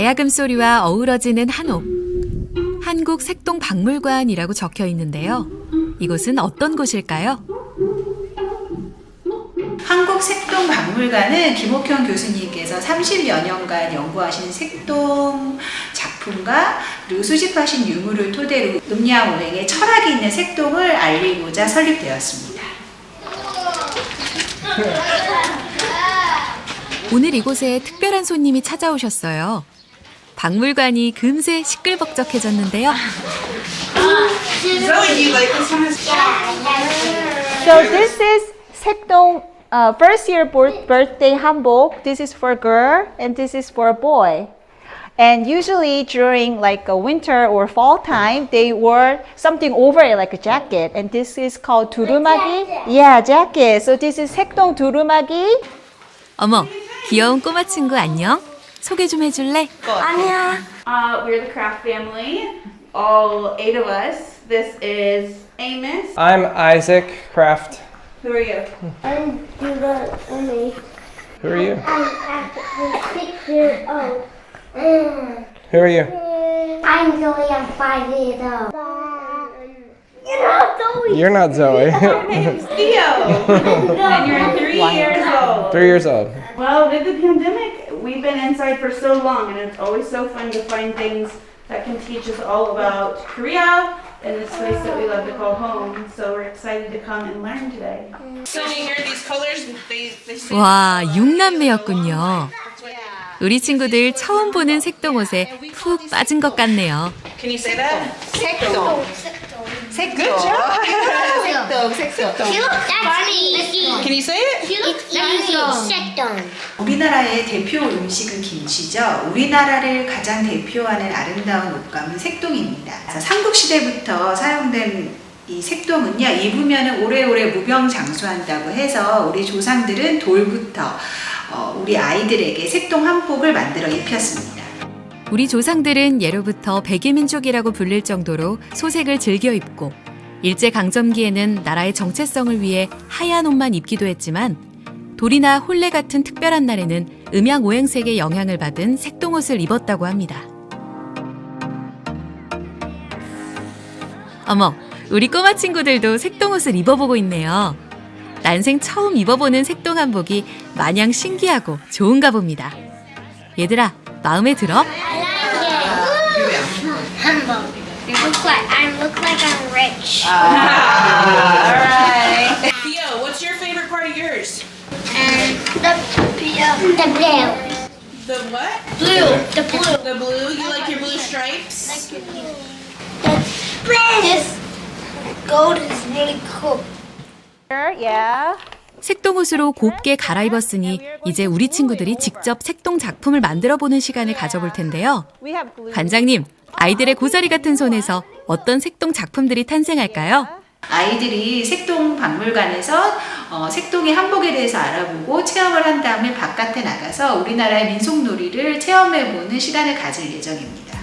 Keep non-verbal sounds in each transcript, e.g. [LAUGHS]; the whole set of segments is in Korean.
가야금 소리와 어우러지는 한옥. 한국 색동 박물관이라고 적혀 있는데요. 이곳은 어떤 곳일까요? 한국 색동 박물관은 김옥현 교수님께서 30여 년간 연구하신 색동 작품과 그리고 수집하신 유물을 토대로 음양 오행의 철학이 있는 색동을 알리고자 설립되었습니다. 오늘 이곳에 특별한 손님이 찾아오셨어요. 박물관이 금세 시끌벅적해졌는데요. So this is Sekdong uh, first year birth, birthday hanbok. This is for girl and this is for boy. And usually during like a winter or fall time, they wear something over it like a jacket. And this is called durumagi. Yeah, jacket. So this is Sekdong durumagi. 어머, 귀여운 꼬마 친구 안녕? 소개 좀 해줄래? Uh, we're the Kraft family, all eight of us. This is Amos. I'm Isaac Kraft. Who are you? I'm Judah Amy. Who are you? I'm actually six years old. Mm. Who are you? I'm Zoe. I'm five years old. You're not Zoe. You're not Zoe. Name's Theo, and you're three years old. Three years old. Well, with the pandemic, we've been inside for so long, and it's always so fun to find things that can teach us all about Korea and this place that we love to call home. So we're excited to come and learn today. 와, 육남매였군요. 우리 친구들 처음 보는 색동 옷에 푹 빠진 것 같네요. Can you say that? 색동. 색동. 색동, 색동. Funny. Can you say it? It's easy. Second. 우리나라의 대표 음식은 김치죠. 우리나라를 가장 대표하는 아름다운 옷감은 색동입니다. 그래서 삼국시대부터 사용된 이 색동은요, 입으면 오래오래 무병장수한다고 해서 우리 조상들은 돌부터 어, 우리 아이들에게 색동 한복을 만들어 입혔습니다. 우리 조상들은 예로부터 백이민족이라고 불릴 정도로 소색을 즐겨 입고 일제 강점기에는 나라의 정체성을 위해 하얀 옷만 입기도 했지만 돌이나 혼례 같은 특별한 날에는 음양 오행색의 영향을 받은 색동옷을 입었다고 합니다. 어머, 우리 꼬마 친구들도 색동옷을 입어보고 있네요. 난생 처음 입어보는 색동 한복이 마냥 신기하고 좋은가 봅니다. 얘들아, 마음에 들어? Humble. Look like I look like I'm rich. Ah. [LAUGHS] All right. [LAUGHS] Theo, what's your favorite part of yours? And the blue. The blue. The what? Blue. The blue. The blue? You like your blue stripes? This gold is really cool. Yeah. 색동옷으로 곱게 갈아입었으니 이제 우리 친구들이 직접 색동 작품을 만들어 보는 시간을 가져볼 텐데요. 관장님, 아이들의 고사리 같은 손에서 어떤 색동 작품들이 탄생할까요? 아이들이 색동 박물관에서 어, 색동의 한복에 대해서 알아보고 체험을 한 다음에 바깥에 나가서 우리나라의 민속놀이를 체험해보는 시간을 가질 예정입니다.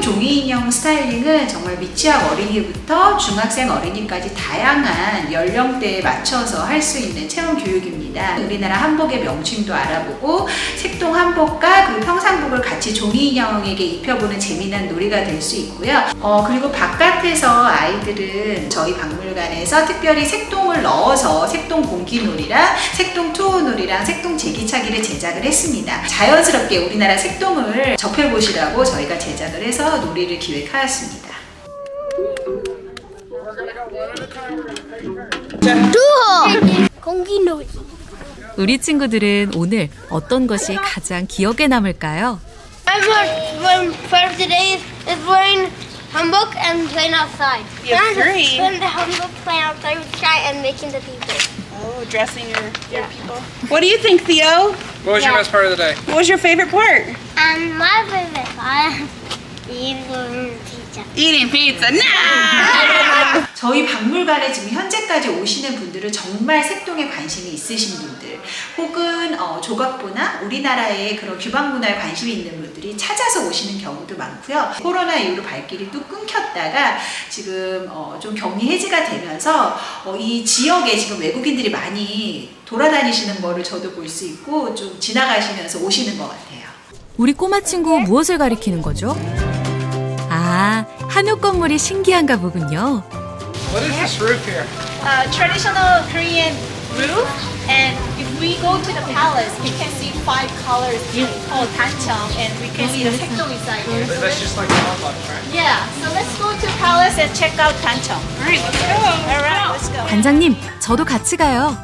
종이 인형 스타일링은 정말 미취학 어린이부터 중학생 어린이까지 다양한 연령대에 맞춰서 할 수 있는 체험 교육입니다. 우리나라 한복의 명칭도 알아보고 색동 한복과 그리고 평상복을 같이 종이 인형에게 입혀보는 재미난 놀이가 될 수 있고요. 어, 그리고 바깥 에서 아이들은 저희 박물관에서 특별히 색동을 넣어서 색동 공기놀이랑 색동 투어놀이랑 색동 제기차기를 제작을 했습니다. 자연스럽게 우리나라 색동을 접해보시라고 저희가 제작을 해서 놀이를 기획하였습니다. 공기놀이. 우리 친구들은 오늘 어떤 것이 가장 기억에 남을까요? Is wearing hanbok and playing outside. You have three. When the hanbok playing outside with shy and making the people. Oh, dressing your, your people. What do you think, Theo? What was your best part of the day? What was your favorite part? And my favorite part is going to pizza. Eating pizza. No! 저희 박물관에 지금 현재까지 오시는 분들은 정말 색동에 관심이 있으신 분들 혹은 어, 조각보나 우리나라의 그런 규방 문화에 관심이 있는 분들이 찾아서 오시는 경우도 많고요. 코로나 이후로 발길이 또 끊겼다가 지금 어, 좀 격리 해지가 되면서 어, 이 지역에 지금 외국인들이 많이 돌아다니시는 거를 저도 볼 수 있고 좀 지나가시면서 오시는 것 같아요. 우리 꼬마 친구 무엇을 가리키는 거죠? 아, 한옥 건물이 신기한가 보군요. What is this roof here? uh, traditional Korean roof. And if we go to the palace, we can see five colors called dancheong, and we can see the 색동 inside here. So That's just like a hanbok, right? yeah, so let's go to palace and check out let's go. All right, let's go. 반장님, 저도 같이 가요.